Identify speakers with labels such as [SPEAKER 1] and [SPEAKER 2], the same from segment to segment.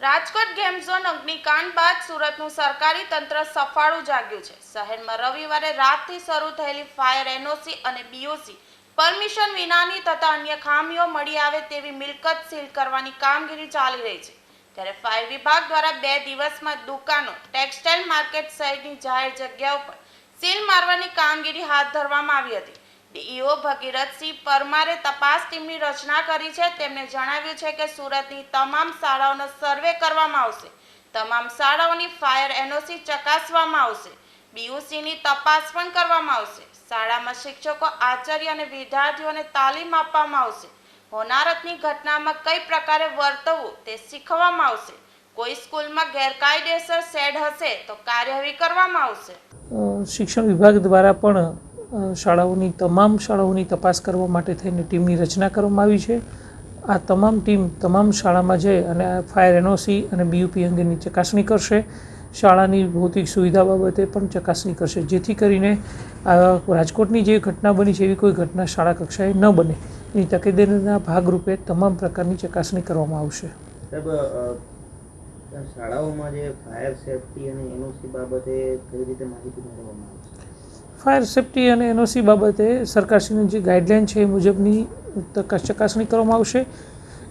[SPEAKER 1] Zone અગ્નિકાંડ બાદ સુરતનું સરકારી તંત્ર સફાળું જાગ્યું છે. શહેરમાં રવિવારે રાતથી શરૂ થયેલી ફાયર એનઓસી અને બીઓસી પરમિશન વિનાની તથા અન્ય ખામીઓ મળી આવે તેવી મિલકત સીલ કરવાની કામગીરી ચાલી રહી છે. ત્યારે ફાયર વિભાગ દ્વારા બે દિવસમાં દુકાનો, ટેક્સટાઇલ માર્કેટ સહિતની જાહેર જગ્યાઓ પર સીલ મારવાની કામગીરી હાથ ધરવામાં આવી હતી. ડીઈઓ ભગીરથસિંહ પરમારે તપાસ ટીમની રચના કરી છે. તેમણે જણાવ્યું છે કે સુરતની તમામ શાળાઓનો સર્વે કરવામાં આવશે. તમામ શાળાઓની ફાયર એનઓસી ચકાસવામાં આવશે. બીયુસીની તપાસ પણ કરવામાં આવશે. શાળામાં શિક્ષકો, આચાર્ય અને વિદ્યાર્થીઓને તાલીમ આપવામાં આવશે. હોનારતની ઘટનામાં કઈ પ્રકારે વર્તવું તે શીખવવામાં આવશે. કોઈ સ્કૂલમાં ગેરકાયદેસર શેડ હશે તો કાર્યવાહી કરવામાં આવશે.
[SPEAKER 2] શિક્ષણ વિભાગ દ્વારા પણ શાળાઓની, તમામ શાળાઓની તપાસ કરવા માટે થઈને ટીમની રચના કરવામાં આવી છે. આ તમામ ટીમ, તમામ શાળામાં જઈ અને ફાયર એનઓસી અને બીયુપી અંગેની ચકાસણી કરશે. શાળાની ભૌતિક સુવિધા બાબતે પણ ચકાસણી કરશે. જેથી કરીને રાજકોટની જે ઘટના બની છે, એવી કોઈ ઘટના શાળા કક્ષાએ ન બને. એની તકેદારીના ભાગરૂપે તમામ પ્રકારની ચકાસણી કરવામાં આવશે.
[SPEAKER 3] શાળાઓમાં જે ફાયર સેફટી અને એનઓસી બાબતે કઈ રીતે માહિતી મેળવવામાં આવે છે
[SPEAKER 2] ફાયર સેફટી અને એનઓસી બાબતે સરકારશ્રીની જે ગાઈડલાઇન છે એ મુજબની ચકાસણી કરવામાં આવશે.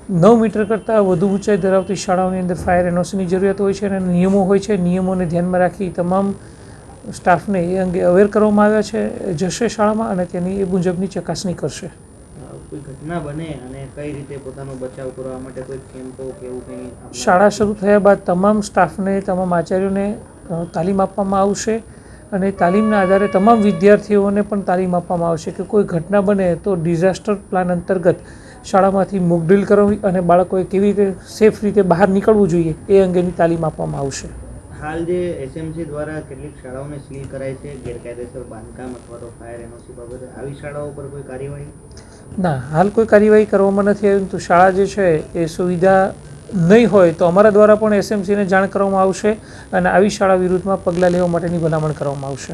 [SPEAKER 2] નવ મીટર કરતાં વધુ ઊંચાઈ ધરાવતી શાળાઓની અંદર ફાયર એનઓસીની જરૂરિયાત હોય છે અને નિયમો હોય છે. નિયમોને ધ્યાનમાં રાખી તમામ સ્ટાફને એ અંગે અવેર કરવામાં આવ્યા છે. જશે શાળામાં અને તેની એ મુજબની ચકાસણી કરશે.
[SPEAKER 3] કોઈ ઘટના બને અને કઈ રીતે પોતાનો બચાવ કરવા માટે કોઈ કેમ્પો કે એવું કંઈ
[SPEAKER 2] શાળા શરૂ થયા બાદ તમામ સ્ટાફને તમામ આચાર્યોને તાલીમ આપવામાં આવશે. અને તાલીમના આધારે તમામ વિદ્યાર્થીઓને પણ તાલીમ આપવામાં આવશે કે કોઈ ઘટના બને તો ડિઝાસ્ટર પ્લાન અંતર્ગત શાળામાંથી મોકડ્રીલ કરવી અને બાળકોએ કેવી રીતે સેફ રીતે બહાર નીકળવું જોઈએ એ અંગેની તાલીમ આપવામાં આવશે.
[SPEAKER 3] હાલ જે એસએમસી દ્વારા કેટલીક શાળાઓને સીલ કરાય છે ગેરકાયદેસર બાંધકામ અથવા તો ફાયર એનઓસી બાબતે આવી શાળાઓ પર કોઈ કાર્યવાહી?
[SPEAKER 2] ના હાલ કોઈ કાર્યવાહી કરવામાં નથી આવી તો શાળા જે છે એ સુવિધા નહીં હોય તો અમારા દ્વારા પણ એસએમસીને જાણ કરવામાં આવશે અને આવી શાળા વિરુદ્ધમાં પગલાં લેવા માટેની ભલામણ કરવામાં આવશે.